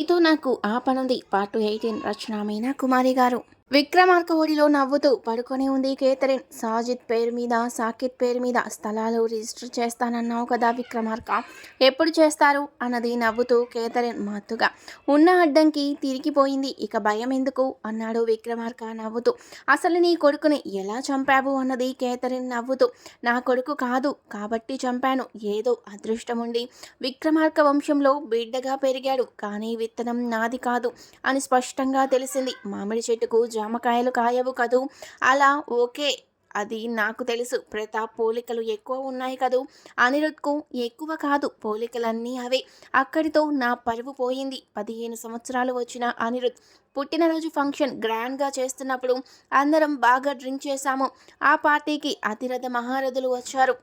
ఇదో నాకు ఆ పనుంది. పార్ట్ ఎయిటీన్ రచనామైన కుమారి గారు. విక్రమార్క ఒడిలో నవ్వుతూ పడుకొని ఉంది కేథరిన్ సాజిద్ పేరు మీద సాకిత్ పేరు మీద స్థలాలు రిజిస్టర్ చేస్తానన్నావు కదా విక్రమార్క. ఎప్పుడు చేస్తారు? అన్నది నవ్వుతూ కేథరిన్ మత్తుగా. ఉన్న అడ్డంకి తిరిగిపోయింది. ఇక భయం ఎందుకు? అన్నాడు విక్రమార్క నవ్వుతూ. అసలు నీ కొడుకుని ఎలా చంపావు? అన్నది కేథరిన్ నవ్వుతూ. నా కొడుకు కాదు కాబట్టి చంపాను. ఏదో అదృష్టం ఉండి విక్రమార్క వంశంలో బిడ్డగా పెరిగాడు. కానీ విత్తనం నాది కాదు అని స్పష్టంగా తెలిసింది. మామిడి చెట్టుకు జామకాయలు కాయవు కదూ? అలా ఓకే అది నాకు తెలుసు. ప్రతాప్ పోలికలు ఎక్కువ ఉన్నాయి కదూ? అనిరుద్కు ఎక్కువ కాదు పోలికలన్నీ అవే. అక్కడితో నా పరువు పోయింది. పదిహేను సంవత్సరాలు వచ్చిన అనిరుద్ పుట్టినరోజు ఫంక్షన్ గ్రాండ్గా చేస్తున్నప్పుడు అందరం బాగా డ్రింక్ చేశాము. ఆ పార్టీకి అతిరథ మహారథులు వచ్చారు.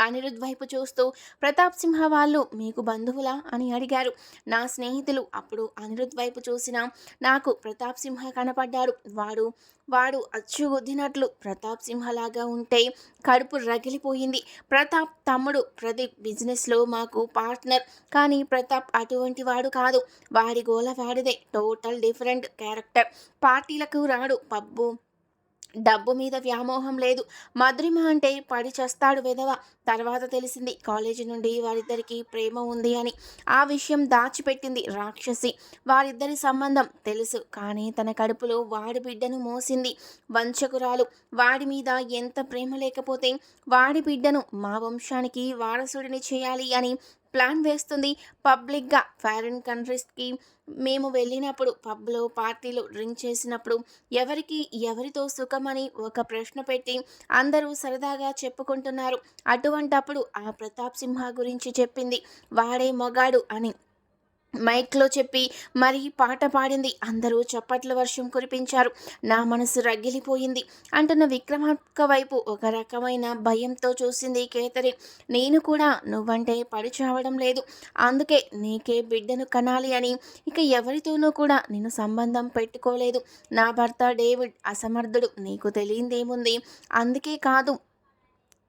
అనిరుద్ వైపు చూస్తూ ప్రతాప్ సింహ వాళ్ళు మీకు బంధువులా? అని అడిగారు. నా స్నేహితులు అప్పుడు అనిరుద్ వైపు చూసిన నాకు ప్రతాప్ సింహ కనపడ్డాడు వాడు వాడు అచ్చుగుద్దినట్లు ప్రతాప్ సింహలాగా ఉంటే కడుపు రగిలిపోయింది. ప్రతాప్ తమ్ముడు ప్రదీప్ బిజినెస్లో మాకు పార్ట్నర్. కానీ ప్రతాప్ అటువంటి వాడు కాదు. వాడి గోల వాడిదే. Total different character. పార్టీలకు రాడు పబ్బు డబ్బు మీద వ్యామోహం లేదు. మధురిమ అంటే పడి చేస్తాడు వెధవ. తర్వాత తెలిసింది కాలేజీ నుండి వారిద్దరికి ప్రేమ ఉంది అని. ఆ విషయం దాచిపెట్టింది రాక్షసి. వారిద్దరి సంబంధం తెలుసు. కానీ తన కడుపులో వాడి బిడ్డను మోసింది వంచకురాలు వాడి మీద ఎంత ప్రేమ లేకపోతే వాడి బిడ్డను మా వంశానికి వారసుడిని చేయాలి అని ప్లాన్ వేస్తుంది. పబ్లిక్గా ఫారిన్ కంట్రీస్కి మేము వెళ్ళినప్పుడు పబ్లో పార్టీలు డ్రింక్ చేసినప్పుడు ఎవరికి ఎవరితో సుఖమని ఒక ప్రశ్న పెట్టి అందరూ సరదాగా చెప్పుకుంటున్నారు. అటువంటప్పుడు ఆ ప్రతాప్ సింహ గురించి చెప్పింది. వాడే మొగాడు అని మైక్లో చెప్పి మరీ పాట పాడింది అందరూ చప్పట్ల వర్షం కురిపించారు. నా మనసు రగిలిపోయింది అంటున్న విక్రమార్క వైపు ఒక రకమైన భయంతో చూసింది కేతరి నేను కూడా నువ్వంటే పడిచావడం లేదు. అందుకే నీకే బిడ్డను కనాలి అని. ఇక ఎవరితోనూ కూడా నేను సంబంధం పెట్టుకోలేదు. నా భర్త డేవిడ్ అసమర్థుడు. నీకు తెలియందేముంది? అందుకే కాదు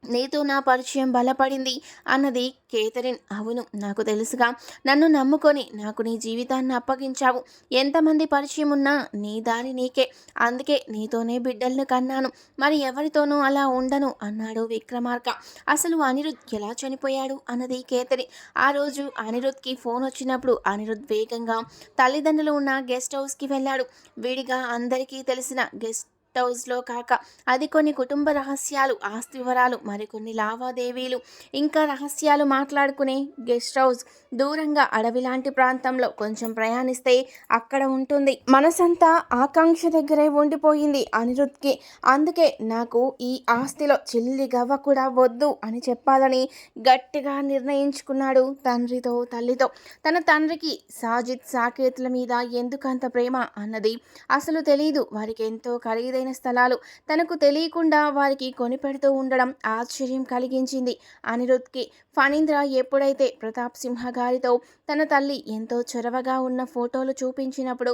నీతో నా పరిచయం బలపడింది అన్నది కేథరిన్. అవును నాకు తెలుసుగా. నన్ను నమ్ముకొని నాకు నీ జీవితాన్ని అప్పగించావు. ఎంతమంది పరిచయం ఉన్నా నీ దారి నీకే. అందుకే నీతోనే బిడ్డలను కన్నాను. మరి ఎవరితోనూ అలా ఉండను అన్నాడు విక్రమార్క. అసలు అనిరుద్ ఎలా చనిపోయాడు అన్నది కేతరి ఆ రోజు అనిరుద్కి ఫోన్ వచ్చినప్పుడు అనిరుద్ వేగంగా తల్లిదండ్రులు ఉన్న గెస్ట్ హౌస్కి వెళ్ళాడు. విడిగా అందరికీ తెలిసిన గెస్ట్ హౌస్లో కాక. అది కొన్ని కుటుంబ రహస్యాలు ఆస్తి వివరాలు మరికొన్ని లావాదేవీలు ఇంకా రహస్యాలు మాట్లాడుకునే గెస్ట్ హౌస్ దూరంగా అడవి లాంటి ప్రాంతంలో కొంచెం ప్రయాణిస్తే అక్కడ ఉంటుంది. మనసంతా ఆకాంక్ష దగ్గరే ఉండిపోయింది అనిరుద్కి అందుకే నాకు ఈ ఆస్తిలో చిల్లి గవ్వ కూడా వద్దు అని చెప్పాలని గట్టిగా నిర్ణయించుకున్నాడు తండ్రితో తల్లితో. తన తండ్రికి సాజిద్ సాకేతుల మీద ఎందుకంత ప్రేమ అన్నది అసలు తెలియదు వారికి ఎంతో ఖరీదైన ఖరీదైన స్థలాలు తనకు తెలియకుండా వారికి కొనిపెడుతూ ఉండడం ఆశ్చర్యం కలిగించింది. అనిరుద్ధ్కి ఫణీంద్ర ఎప్పుడైతే ప్రతాప్ సింహ గారితో తన తల్లి ఎంతో చొరవగా ఉన్న ఫోటోలు చూపించినప్పుడు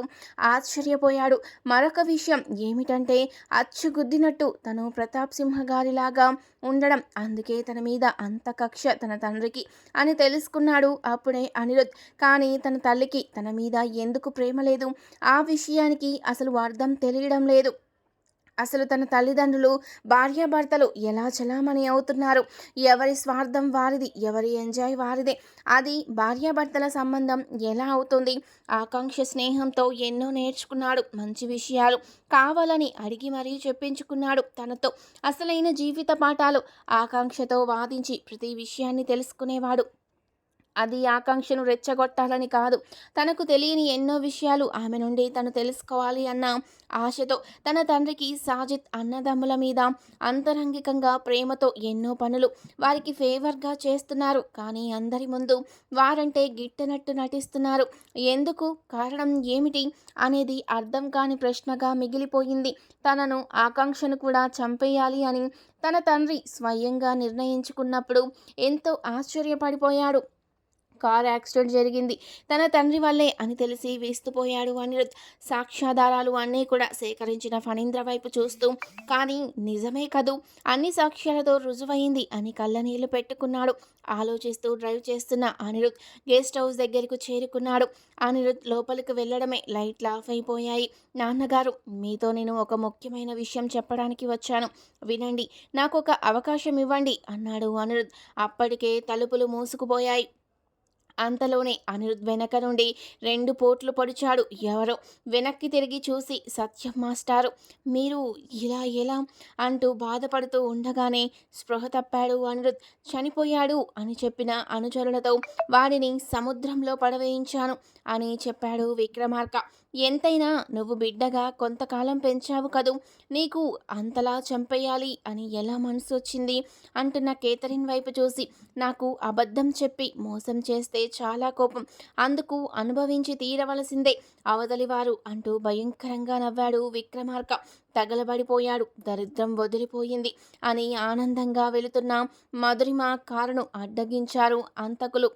ఆశ్చర్యపోయాడు. మరొక విషయం ఏమిటంటే అచ్చుగుద్దినట్టు తను ప్రతాప్ సింహ గారిలాగా ఉండడం అందుకే తన మీద అంత కక్ష తన తండ్రికి అని తెలుసుకున్నాడు అప్పుడే అనిరుద్ కానీ తన తల్లికి తన మీద ఎందుకు ప్రేమ లేదు? ఆ విషయానికి అసలు అర్థం తెలియడం లేదు. అసలు తన తల్లిదండ్రులు భార్యాభర్తలు ఎలా చలామణి అవుతున్నారు? ఎవరి స్వార్థం వారిది? ఎవరి ఎంజాయ్ వారిదే? అది భార్యాభర్తల సంబంధం ఎలా అవుతుంది? ఆకాంక్ష స్నేహంతో ఎన్నో నేర్చుకున్నాడు మంచి విషయాలు కావాలని అడిగి మరీ చెప్పించుకున్నాడు తనతో. అసలైన జీవిత పాఠాలు ఆకాంక్షతో వాదించి ప్రతి విషయాన్ని తెలుసుకునేవాడు. అది ఆకాంక్షను రెచ్చగొట్టాలని కాదు. తనకు తెలియని ఎన్నో విషయాలు ఆమె నుండి తను తెలుసుకోవాలి అన్న ఆశతో తన తండ్రికి సాజిత్ అన్నదమ్ముల మీద అంతరంగికంగా ప్రేమతో ఎన్నో పనులు వారికి ఫేవర్గా చేస్తున్నారు. కానీ అందరి ముందు వారంటే గిట్టనట్టు నటిస్తున్నారు. ఎందుకు? కారణం ఏమిటి? అనేది అర్థం కాని ప్రశ్నగా మిగిలిపోయింది. తనను ఆకాంక్షను కూడా చంపేయాలి అని తన తండ్రి స్వయంగా నిర్ణయించుకున్నప్పుడు ఎంతో ఆశ్చర్యపడిపోయాడు. కార్ యాక్సిడెంట్ జరిగింది. తన తండ్రి వల్లే అని తెలిసి వేస్తుపోయాడు అనిరుద్. సాక్ష్యాధారాలు అన్నీ కూడా సేకరించిన ఫణీంద్ర వైపు చూస్తూ కానీ నిజమే కదూ? అన్ని సాక్ష్యాలతో రుజువైంది అని కళ్ళనీళ్ళు పెట్టుకున్నాడు. ఆలోచిస్తూ డ్రైవ్ చేస్తున్న అనిరుద్ గెస్ట్ హౌస్ దగ్గరకు చేరుకున్నాడు. అనిరుద్ లోపలికి వెళ్ళడమే లైట్లు ఆఫ్ అయిపోయాయి. నాన్నగారు మీతో నేను ఒక ముఖ్యమైన విషయం చెప్పడానికి వచ్చాను. వినండి నాకు ఒక అవకాశం ఇవ్వండి అన్నాడు అనిరుద్. అప్పటికే తలుపులు మూసుకుపోయాయి. అంతలోనే అనిరుద్ వెనక నుండి రెండు పోట్లు పొడిచాడు. ఎవరో వెనక్కి తిరిగి చూసి సత్యం మాస్టారు మీరు ఇలా ఎలా అంటూ బాధపడుతూ ఉండగానే స్పృహ తప్పాడు అనిరుద్. చనిపోయాడు అని చెప్పిన అనుచరులతో వాడిని సముద్రంలో పడవేయించాను అని చెప్పాడు విక్రమార్క. ఎంతైనా నువ్వు బిడ్డగా కొంతకాలం పెంచావు కదూ నీకు అంతలా చంపేయాలి అని ఎలా మనసు వచ్చింది? అంటున్న కేథరిన్ వైపు చూసి నాకు అబద్ధం చెప్పి మోసం చేస్తే చాలా కోపం. అందుకు అనుభవించి తీరవలసిందే. అవతలివారు అంటూ భయంకరంగా నవ్వాడు విక్రమార్క. తగలబడిపోయాడు. దరిద్రం వదిలిపోయింది అని ఆనందంగా వెళుతున్న మధురిమ కారును అడ్డగించారు అంతకులు.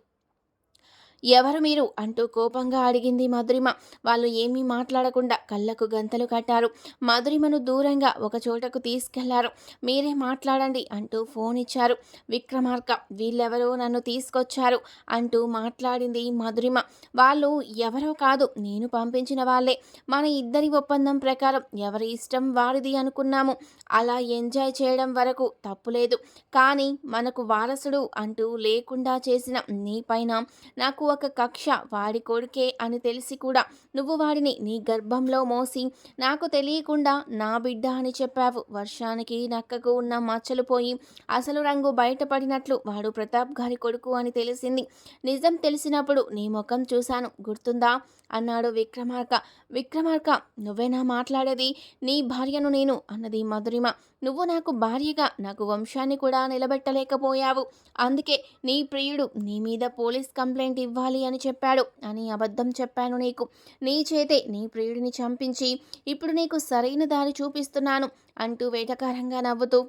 ఎవరు మీరు అంటూ కోపంగా అడిగింది మధురిమ. వాళ్ళు ఏమీ మాట్లాడకుండా కళ్ళకు గంతలు కట్టారు. మధురిమను దూరంగా ఒక చోటకు తీసుకెళ్ళారు. మీరే మాట్లాడండి అంటూ ఫోన్ ఇచ్చారు. విక్రమార్క వీళ్ళెవరో నన్ను తీసుకొచ్చారు అంటూ మాట్లాడింది మధురిమ. వాళ్ళు ఎవరో కాదు నేను పంపించిన వాళ్ళే. మన ఇద్దరి ఒప్పందం ప్రకారం ఎవరి ఇష్టం వారిది అనుకున్నాము. అలా ఎంజాయ్ చేయడం వరకు తప్పులేదు. కానీ మనకు వారసుడు అంటూ లేకుండా చేసిన నీపైన నాకు ఒక కక్ష వాడి కొడుకే అని తెలిసి కూడా నువ్వు వాడిని నీ గర్భంలో మోసి నాకు తెలియకుండా నా బిడ్డ అని చెప్పావు. వర్షానికి నక్కకు ఉన్న మచ్చలు పోయి అసలు రంగు బయటపడినట్లు వాడు ప్రతాప్ గారి కొడుకు అని తెలిసింది. నిజం తెలిసినప్పుడు నీ ముఖం చూశాను. గుర్తుందా? అన్నాడు విక్రమార్క. విక్రమార్క నువ్వేనా మాట్లాడేది? నీ భార్యను నేను అన్నది మధురిమ. నువ్వు నాకు భార్యగా నాకు వంశాన్ని కూడా నిలబెట్టలేకపోయావు. అందుకే నీ ప్రియుడు నీ మీద పోలీస్ కంప్లైంట్ ఇవ్వాలి అని చెప్పాడు. అని అబద్ధం చెప్పాను నీకు. నీ చేతే నీ ప్రియుడిని చంపించి ఇప్పుడు నీకు సరైన దారి చూపిస్తున్నాను అంటూ వేటకారంగా నవ్వుతూ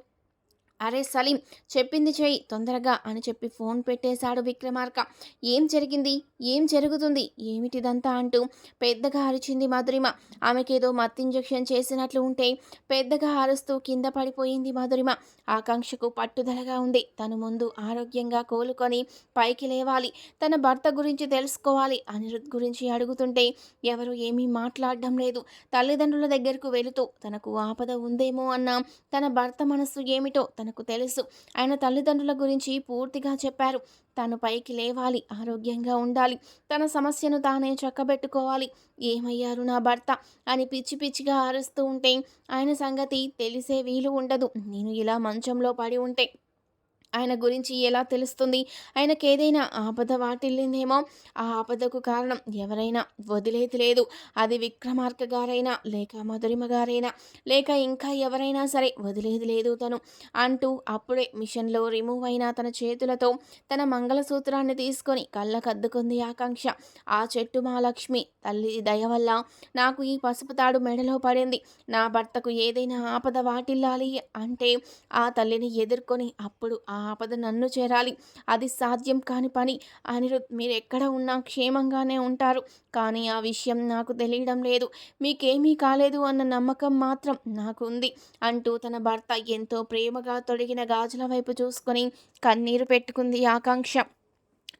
అరే సలీం చెప్పింది చేయి తొందరగా అని చెప్పి ఫోన్ పెట్టేశాడు విక్రమార్క. ఏం జరిగింది? ఏం జరుగుతుంది? ఏమిటిదంతా అంటూ పెద్దగా అరిచింది మధురిమ. ఆమెకేదో మత్ ఇంజెక్షన్ చేసినట్లు ఉంటే పెద్దగా అరుస్తూ కింద పడిపోయింది మధురిమ. ఆకాంక్షకు పట్టుదలగా ఉంది. తను ముందు ఆరోగ్యంగా కోలుకొని పైకి లేవాలి. తన భర్త గురించి తెలుసుకోవాలి అనిరుద్ గురించి అడుగుతుంటే ఎవరు ఏమీ మాట్లాడడం లేదు. తల్లిదండ్రుల దగ్గరకు వెళుతూ తనకు ఆపద ఉందేమో అన్న తన భర్త మనస్సు ఏమిటో తన తనకు తెలుసు. ఆయన తల్లిదండ్రుల గురించి పూర్తిగా చెప్పారు. తను పైకి లేవాలి ఆరోగ్యంగా ఉండాలి. తన సమస్యను తానే చక్కబెట్టుకోవాలి. ఏమయ్యారు నా భర్త? అని పిచ్చి పిచ్చిగా అరుస్తూ ఉంటే ఆయన సంగతి తెలిసే వీలు ఉండదు. నేను ఇలా మంచంలో పడి ఉంటే ఆయన గురించి ఎలా తెలుస్తుంది? ఆయనకు ఏదైనా ఆపద వాటిల్లిందేమో? ఆ ఆపదకు కారణం ఎవరైనా వదిలేది లేదు. అది విక్రమార్క గారైనా లేక మధురిమ గారైనా లేక ఇంకా ఎవరైనా సరే వదిలేది లేదు తను. అంటూ అప్పుడే మిషన్లో రిమూవ్ అయిన తన చేతులతో తన మంగళసూత్రాన్ని తీసుకొని కళ్ళకద్దుకుంది ఆకాంక్ష. ఆ చెట్టు మహాలక్ష్మి తల్లి దయ వల్ల నాకు ఈ పసుపు తాడు మెడలో పడింది. నా భర్తకు ఏదైనా ఆపద వాటిల్లాలి అంటే ఆ తల్లిని ఎదుర్కొని అప్పుడు ఆ ఆపద నన్ను చేరాలి. అది సాధ్యం కాని పని. అనిరుద్ మీరు ఎక్కడ ఉన్నా క్షేమంగానే ఉంటారు. కానీ ఆ విషయం నాకు తెలియడం లేదు. మీకేమీ కాలేదు అన్న నమ్మకం మాత్రం నాకు ఉంది అంటూ తన భర్త ఎంతో ప్రేమగా తొడిగిన గాజుల వైపు చూసుకొని కన్నీరు పెట్టుకుంది ఆకాంక్ష.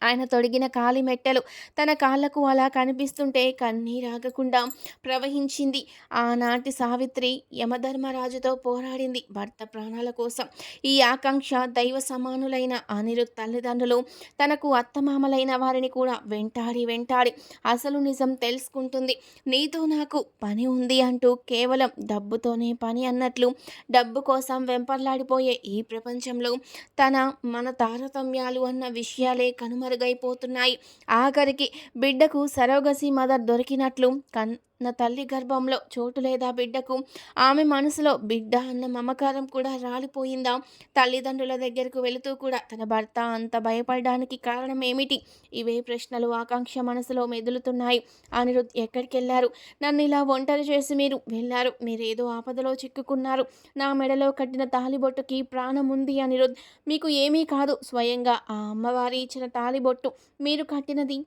ఆయన తొడిగిన కాలి మెట్టలు తన కాళ్ళకు అలా కనిపిస్తుంటే కన్నీరాగకుండా ప్రవహించింది. ఆనాటి సావిత్రి యమధర్మరాజుతో పోరాడింది భర్త ప్రాణాల కోసం. ఈ ఆకాంక్ష దైవ సమానులైన అనిరుద్ తల్లిదండ్రులు తనకు అత్తమామలైన వారిని కూడా వెంటాడి వెంటాడి అసలు నిజం తెలుసుకుంటుంది. నీతో నాకు పని ఉంది అంటూ కేవలం డబ్బుతోనే పని అన్నట్లు డబ్బు కోసం వెంపర్లాడిపోయే ఈ ప్రపంచంలో తన మన తారతమ్యాలు అన్న విషయాలే కనుమ కనుమరుగైపోతున్నాయి ఆఖరికి బిడ్డకు సరోగసి మదర్ దొరికినట్లు కన్ నా తల్లి గర్భంలో చోటు లేదా బిడ్డకు? ఆమె మనసులో బిడ్డ అన్న మమకారం కూడా రాలిపోయిందా? తల్లిదండ్రుల దగ్గరకు వెళుతూ కూడా తన భర్త అంత భయపడడానికి కారణం ఏమిటి? ఇవే ప్రశ్నలు ఆకాంక్ష మనసులో మెదులుతున్నాయి. అనిరుద్ ఎక్కడికి వెళ్ళారు నన్ను ఇలా ఒంటరి చేసి మీరు వెళ్ళారు. మీరేదో ఆపదలో చిక్కుకున్నారు. నా మెడలో కట్టిన తాలిబొట్టుకి ప్రాణం ఉంది అనిరుద్. మీకు ఏమీ కాదు. స్వయంగా ఆ అమ్మవారి ఇచ్చిన తాలిబొట్టు మీరు కట్టినది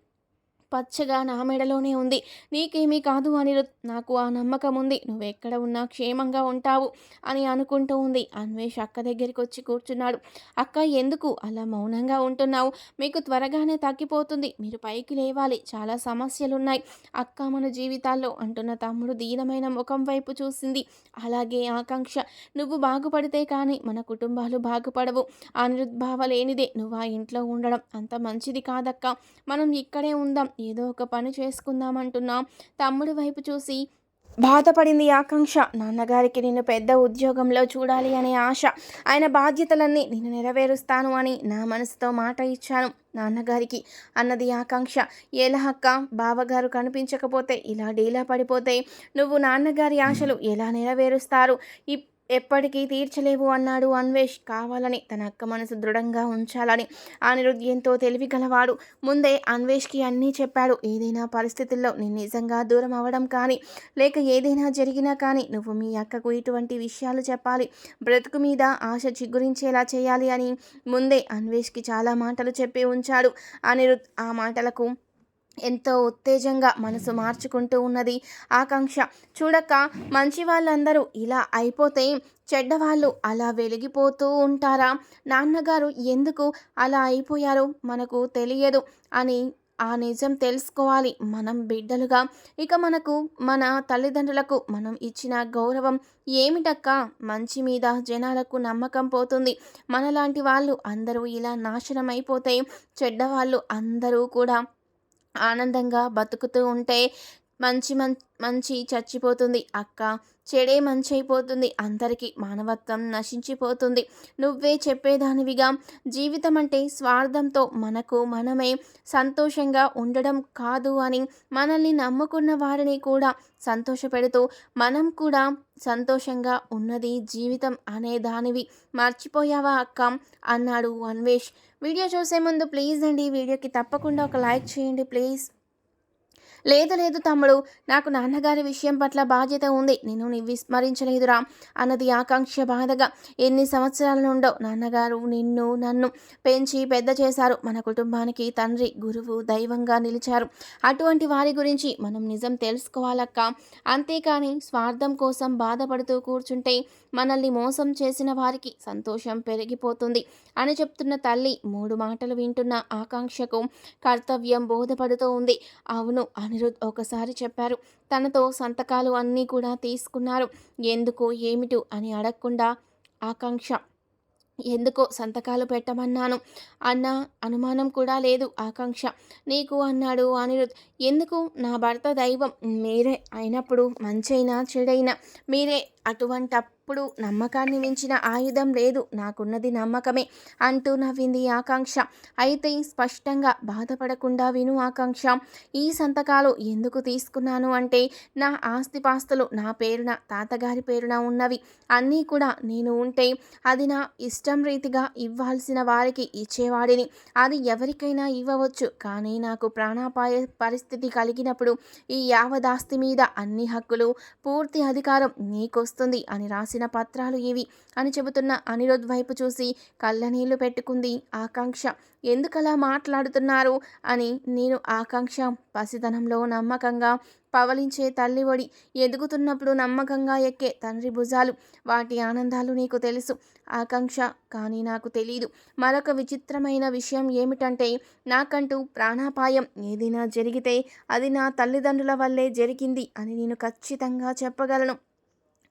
పచ్చగా నా మెడలోనే ఉంది. నీకేమీ కాదు అనిరుద్ నాకు ఆ నమ్మకం ఉంది. నువ్వెక్కడ ఉన్నా క్షేమంగా ఉంటావు అని అనుకుంటూ ఉంది. అన్వేష్ అక్క దగ్గరికి వచ్చి కూర్చున్నాడు. అక్క ఎందుకు? అలా మౌనంగా ఉంటున్నావు. మీకు త్వరగానే తగ్గిపోతుంది. మీరు పైకి లేవాలి. చాలా సమస్యలున్నాయి. అక్క మన జీవితాల్లో అంటున్న తమ్ముడు దీనమైన ముఖం వైపు చూసింది. అలాగే ఆకాంక్ష. నువ్వు బాగుపడితే కానీ మన కుటుంబాలు బాగుపడవు. అనిరుద్భావ లేనిదే నువ్వు ఆ ఇంట్లో ఉండడం అంత మంచిది కాదక్క. మనం ఇక్కడే ఉందాం. ఏదో ఒక పని చేసుకుందామంటున్నా. తమ్ముడి వైపు చూసి బాధపడింది ఆకాంక్ష. నాన్నగారికి నేను పెద్ద ఉద్యోగంలో చూడాలి అనే ఆశ. ఆయన బాధ్యతలన్నీ నేను నెరవేరుస్తాను అని నా మనసుతో మాట ఇచ్చాను నాన్నగారికి. అన్నది ఆకాంక్ష. ఎలా అక్క? బావగారు కనిపించకపోతే ఇలా డీలా పడిపోతే నువ్వు నాన్నగారి ఆశలు ఎలా నెరవేరుస్తారు? ఎప్పటికీ తీర్చలేవు అన్నాడు అన్వేష్. కావాలని తన అక్క మనసు దృఢంగా ఉంచాలని. అనిరుద్ ఎంతో తెలివి గలవాడు ముందే అన్వేష్కి అన్నీ చెప్పాడు. ఏదైనా పరిస్థితుల్లో నేను నిజంగా దూరం అవ్వడం కానీ లేక ఏదైనా జరిగినా కానీ నువ్వు మీ అక్కకు ఇటువంటి విషయాలు చెప్పాలి. బ్రతుకు మీద ఆశ చిగురించేలా చేయాలి అని ముందే అన్వేష్కి చాలా మాటలు చెప్పి ఉంచాడు. అనిరుద్ ఆ మాటలకు ఎంతో ఉత్తేజంగా మనసు మార్చుకుంటూ ఉన్నది ఆకాంక్ష. చూడక మంచి వాళ్ళందరూ ఇలా అయిపోతే చెడ్డవాళ్ళు అలా వెలిగిపోతూ ఉంటారా? నాన్నగారు ఎందుకు అలా అయిపోయారో మనకు తెలియదు అని ఆ నిజం తెలుసుకోవాలి మనం బిడ్డలుగా. ఇక మనకు మన తల్లిదండ్రులకు మనం ఇచ్చిన గౌరవం ఏమిటక్క? మంచి మీద జనాలకు నమ్మకం పోతుంది. మనలాంటి వాళ్ళు అందరూ ఇలా నాశనం అయిపోతే చెడ్డవాళ్ళు అందరూ కూడా ఆనందంగా బతుకుతూ ఉంటే మంచి మంచి చచ్చిపోతుంది. అక్క చెడే మంచి అయిపోతుంది అందరికీ మానవత్వం నశించిపోతుంది. నువ్వే చెప్పేదానివిగా. జీవితం అంటే స్వార్థంతో మనకు మనమే సంతోషంగా ఉండడం కాదు అని మనల్ని నమ్ముకున్న వారిని కూడా సంతోషపెడుతూ మనం కూడా సంతోషంగా ఉన్నది జీవితం అనే దానివి. మర్చిపోయావా అక్క? అన్నాడు అన్వేష్. వీడియో చూసే ముందు ప్లీజ్ అండి. వీడియోకి తప్పకుండా ఒక లైక్ చేయండి ప్లీజ్. లేదు లేదు తమ్ముడు నాకు నాన్నగారి విషయం పట్ల బాధ్యత ఉంది. నేను నీ విస్మరించలేదురా అన్నది ఆకాంక్ష బాధగా. ఎన్ని సంవత్సరాల నుండో నాన్నగారు నిన్ను నన్ను పెంచి పెద్ద చేశారు. మన కుటుంబానికి తండ్రి గురువు దైవంగా నిలిచారు. అటువంటి వారి గురించి మనం నిజం తెలుసుకోవాలక్క. అంతేకాని స్వార్థం కోసం బాధపడుతూ కూర్చుంటే మనల్ని మోసం చేసిన వారికి సంతోషం పెరిగిపోతుంది అని చెప్తున్న తల్లి మూడు మాటలు వింటున్న ఆకాంక్షకు కర్తవ్యం బోధపడుతూ ఉంది. అవును అని అనిరుద్ ఒకసారి చెప్పారు. తనతో సంతకాలు అన్నీ కూడా తీసుకున్నారు. ఎందుకు? ఏమిటు? అని అడగకుండా ఆకాంక్ష. ఎందుకో సంతకాలు పెట్టమన్నాను. అన్న అనుమానం కూడా లేదు. ఆకాంక్ష. నీకు అన్నాడు అనిరుద్. ఎందుకు? నా భర్త దైవం. మీరే అయినప్పుడు మంచైనా చెడైనా మీరే అటువంటి ఇప్పుడు నమ్మకాన్ని మించిన ఆయుధం లేదు. నాకున్నది నమ్మకమే అంటూ నవ్వింది ఆకాంక్ష. అయితే స్పష్టంగా బాధపడకుండా విను ఆకాంక్ష. ఈ సంతకాలు ఎందుకు తీసుకున్నాను అంటే నా ఆస్తిపాస్తులు నా పేరున తాతగారి పేరున ఉన్నవి. అన్నీ కూడా నేను ఉంటే అది నా ఇష్టం రీతిగా ఇవ్వాల్సిన వారికి ఇచ్చేవాడిని. అది ఎవరికైనా ఇవ్వవచ్చు. కానీ నాకు ప్రాణాపాయ పరిస్థితి కలిగినప్పుడు ఈ యావదాస్తి మీద అన్ని హక్కులు పూర్తి అధికారం నీకొస్తుంది అని రాసి రాసిన పత్రాలు ఇవి అని చెబుతున్న అనిరుద్ వైపు చూసి కళ్ళనీళ్ళు పెట్టుకుంది ఆకాంక్ష. ఎందుకలా మాట్లాడుతున్నారు? అని నేను ఆకాంక్ష పసితనంలో నమ్మకంగా పవలించే తల్లి ఒడి ఎదుగుతున్నప్పుడు నమ్మకంగా ఎక్కే తండ్రి భుజాలు. వాటి ఆనందాలు నీకు తెలుసు. ఆకాంక్ష కానీ నాకు తెలీదు. మరొక విచిత్రమైన విషయం ఏమిటంటే నాకంటూ ప్రాణాపాయం ఏదైనా జరిగితే అది నా తల్లిదండ్రుల వల్లే జరిగింది అని నేను ఖచ్చితంగా చెప్పగలను.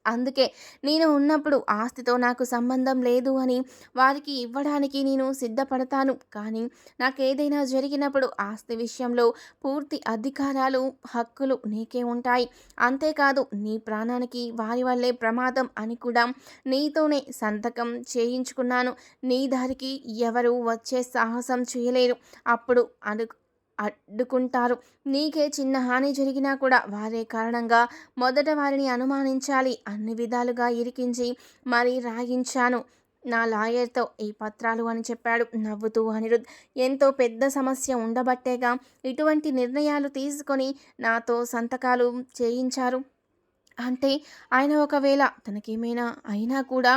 అందుకే నేను ఉన్నప్పుడు ఆస్తితో నాకు సంబంధం లేదు అని వారికి ఇవ్వడానికి నేను సిద్ధపడతాను. కానీ నాకు ఏదైనా జరిగినప్పుడు ఆస్తి విషయంలో పూర్తి అధికారాలు హక్కులు నీకే ఉంటాయి. అంతేకాదు నీ ప్రాణానికి వారి వల్లే ప్రమాదం అని కూడా నీతోనే సంతకం చేయించుకున్నాను. నీ దారికి ఎవరు వచ్చే సాహసం చేయలేరు. అప్పుడు అను అడ్డుకుంటారు. నీకే చిన్న హాని జరిగినా కూడా వారే కారణంగా మొదట వారిని అనుమానించాలి. అన్ని విధాలుగా ఇరికించి మరీ రాగించాను నా లాయర్తో ఈ పత్రాలు అని చెప్పాడు. నవ్వుతూ అనిరుద్ ఎంతో పెద్ద సమస్య ఉండబట్టేగా ఇటువంటి నిర్ణయాలు తీసుకొని నాతో సంతకాలు చేయించారు. అంటే ఆయన ఒకవేళ తనకేమైనా అయినా కూడా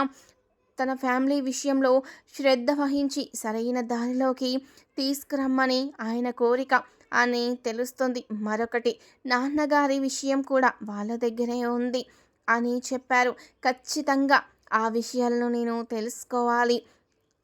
తన ఫ్యామిలీ విషయంలో శ్రద్ధ వహించి సరైన దారిలోకి తీసుకురమ్మని ఆయన కోరిక అని తెలుస్తుంది. మరొకటి నాన్నగారి విషయం కూడా వాళ్ళ దగ్గరే ఉంది అని చెప్పారు. ఖచ్చితంగా ఆ విషయాలను నేను తెలుసుకోవాలి.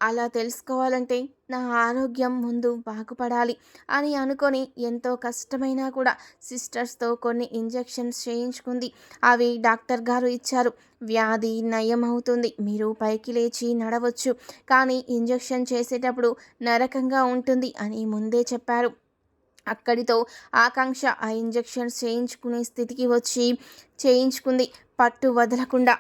అలా తెలుసుకోవాలంటే నా ఆరోగ్యం ముందు బాగుపడాలి అని అనుకొని ఎంతో కష్టమైనా కూడా సిస్టర్స్తో కొన్ని ఇంజెక్షన్స్ చేయించుకుంది. అవి డాక్టర్ గారు ఇచ్చారు. వ్యాధి నయం అవుతుంది మీరు పైకి లేచి నడవచ్చు. కానీ ఇంజెక్షన్ చేసేటప్పుడు నరకంగా ఉంటుంది అని ముందే చెప్పారు. అక్కడితో ఆకాంక్ష ఆ ఇంజెక్షన్స్ చేయించుకునే స్థితికి వచ్చి చేయించుకుంది. పట్టు వదలకుండా.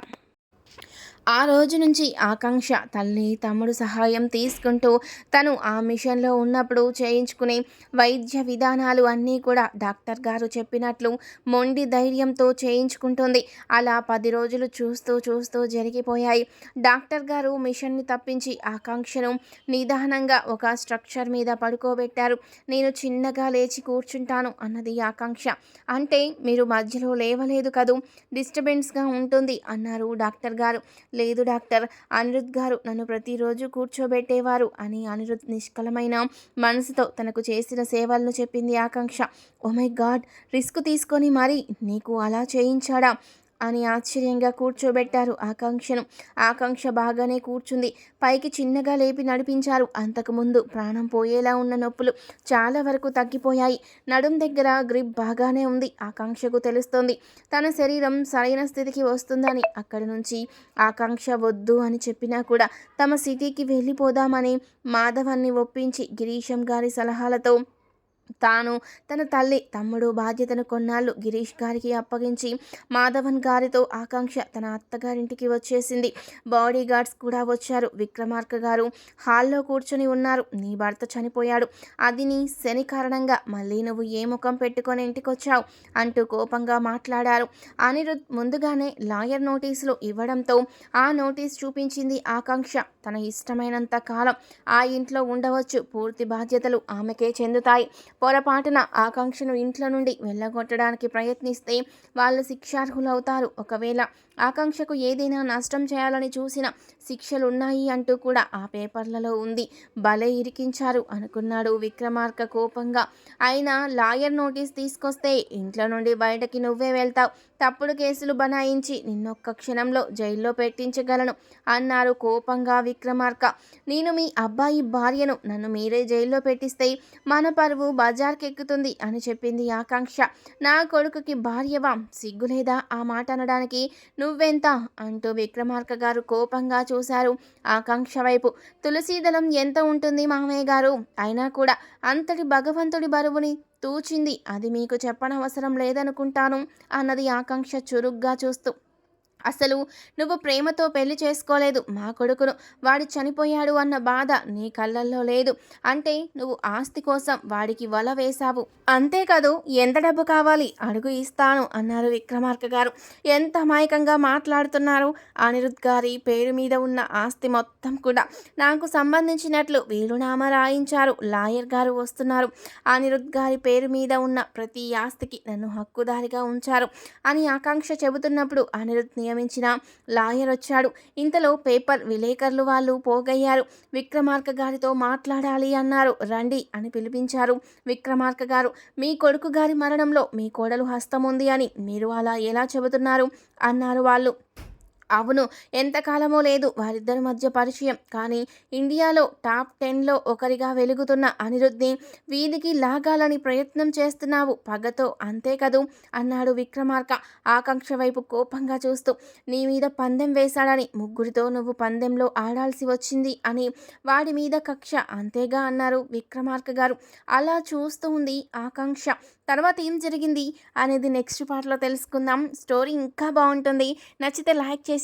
ఆ రోజు నుంచి ఆకాంక్ష తల్లి తమ్ముడు సహాయం తీసుకుంటూ తను ఆ మిషన్లో ఉన్నప్పుడు చేయించుకునే వైద్య విధానాలు అన్నీ కూడా డాక్టర్ గారు చెప్పినట్లు మొండి ధైర్యంతో చేయించుకుంటుంది. అలా పది రోజులు చూస్తూ చూస్తూ జరిగిపోయాయి. డాక్టర్ గారు మిషన్ని తప్పించి ఆకాంక్షను నిదానంగా ఒక స్ట్రక్చర్ మీద పడుకోబెట్టారు. నేను చిన్నగా లేచి కూర్చుంటాను అన్నది ఆకాంక్ష. అంటే మీరు మధ్యలో లేవలేదు కదూ డిస్టర్బెన్స్గా ఉంటుంది అన్నారు డాక్టర్ గారు. లేదు డాక్టర్. అనిరుద్ గారు నన్ను ప్రతిరోజు కూర్చోబెట్టేవారు అని అనిరుద్ నిష్కలమైన మనసుతో తనకు చేసిన సేవలను చెప్పింది Akanksha. Oh my god risk తీసుకొని మరి నీకు అలా చేయించాడా? అని ఆశ్చర్యంగా కూర్చోబెట్టారు ఆకాంక్షను. ఆకాంక్ష బాగానే కూర్చుంది. పైకి చిన్నగా లేపి నడిపించారు. అంతకుముందు ప్రాణం పోయేలా ఉన్న నొప్పులు చాలా వరకు తగ్గిపోయాయి. నడుం దగ్గర గ్రిప్ బాగానే ఉంది. ఆకాంక్షకు తెలుస్తోంది. తన శరీరం సరైన స్థితికి వస్తుందని. అక్కడి నుంచి ఆకాంక్ష వద్దు అని చెప్పినా కూడా తమ సిటీకి వెళ్ళిపోదామని మాధవన్ని ఒప్పించి గిరీశం గారి సలహాలతో తాను తన తల్లి తమ్ముడు బాధ్యతను కొన్నాళ్ళు గిరీష్ గారికి అప్పగించి మాధవన్ గారితో ఆకాంక్ష తన అత్తగారింటికి వచ్చేసింది. బాడీ గార్డ్స్ కూడా వచ్చారు. విక్రమార్క గారు హాల్లో కూర్చొని ఉన్నారు. నీ భర్త చనిపోయాడు. అది నీ శని కారణంగా మళ్ళీ నువ్వు ఏ ముఖం పెట్టుకొని ఇంటికొచ్చావు? అంటూ కోపంగా మాట్లాడారు. అనిరుద్ ముందుగానే లాయర్ నోటీసులు ఇవ్వడంతో ఆ నోటీస్ చూపించింది ఆకాంక్ష. తన ఇష్టమైనంత కాలం ఆ ఇంట్లో ఉండవచ్చు. పూర్తి బాధ్యతలు ఆమెకే చెందుతాయి. పొరపాటున ఆకాంక్షను ఇంట్లో నుండి వెళ్ళగొట్టడానికి ప్రయత్నిస్తే వాళ్ళు శిక్షార్హులవుతారు. ఒకవేళ ఆకాంక్షకు ఏదైనా నష్టం చేయాలని చూసిన శిక్షలున్నాయి అంటూ కూడా ఆ పేపర్లలో ఉంది. భలే ఇరికించారు అనుకున్నాడు విక్రమార్క కోపంగా. అయినా లాయర్ నోటీస్ తీసుకొస్తే ఇంట్లో నుండి బయటకి నువ్వే వెళ్తావు. తప్పుడు కేసులు బనాయించి నిన్నొక్క క్షణంలో జైల్లో పెట్టించగలను అన్నారు కోపంగా విక్రమార్క. నేను మీ అబ్బాయి భార్యను నన్ను మీరే జైల్లో పెట్టిస్తే మన పరువు బజార్కెక్కుతుంది అని చెప్పింది ఆకాంక్ష. నా కొడుకుకి భార్యవా? సిగ్గులేదా ఆ మాట అనడానికి? నువ్వెంత? అంటూ విక్రమార్క గారు కోపంగా చూశారు ఆకాంక్ష వైపు. తులసీదళం ఎంత ఉంటుంది మామయ్య గారు? అయినా కూడా అంతటి భగవంతుడి బరువుని తూచింది. అది మీకు చెప్పనవసరం లేదనుకుంటాను అన్నది ఆకాంక్ష చురుగ్గా చూస్తూ అసలు నువ్వు ప్రేమతో పెళ్ళి చేసుకోలేదు మా కొడుకును. వాడు చనిపోయాడు అన్న బాధ నీ కళ్ళల్లో లేదు. అంటే నువ్వు ఆస్తి కోసం వాడికి వల వేశావు. అంతేకాదు ఎంత డబ్బు కావాలి అడుగు ఇస్తాను అన్నారు విక్రమార్క గారు. ఎంత అమాయకంగా మాట్లాడుతున్నారు. అనిరుద్ గారి పేరు మీద ఉన్న ఆస్తి మొత్తం కూడా నాకు సంబంధించినట్లు వీలునామా రాయించారు. లాయర్ గారు వస్తున్నారు. అనిరుద్ గారి పేరు మీద ఉన్న ప్రతి ఆస్తికి నన్ను హక్కుదారిగా ఉంచారు అని ఆకాంక్ష చెబుతున్నప్పుడు అనిరుద్ నియమించిన లాయర్ వచ్చాడు. ఇంతలో పేపర్ విలేకరులు వాళ్ళు పోగయ్యారు. విక్రమార్క గారితో మాట్లాడాలి అన్నారు. రండి అని పిలిపించారు విక్రమార్క గారు. మీ కొడుకు గారి మరణంలో మీ కోడలు హస్తం ఉంది అని మీరు అలా ఎలా చెబుతున్నారు? అన్నారు వాళ్ళు. అవును ఎంతకాలమో లేదు వారిద్దరి మధ్య పరిచయం. కానీ ఇండియాలో టాప్ టెన్లో ఒకరిగా వెలుగుతున్న అనిరుద్ని వీధికి లాగాలని ప్రయత్నం చేస్తున్నావు. పగతో అంతే కదూ అన్నాడు విక్రమార్క ఆకాంక్ష వైపు కోపంగా చూస్తూ. నీ మీద పందెం వేశాడని ముగ్గురితో నువ్వు పందెంలో ఆడాల్సి వచ్చింది అని వాడి మీద కక్ష అంతేగా అన్నారు విక్రమార్క గారు. అలా చూస్తూ ఉంది ఆకాంక్ష. తర్వాత ఏం జరిగింది అనేది నెక్స్ట్ పార్ట్లో తెలుసుకుందాం. స్టోరీ ఇంకా బాగుంటుంది. నచ్చితే లైక్ చేసి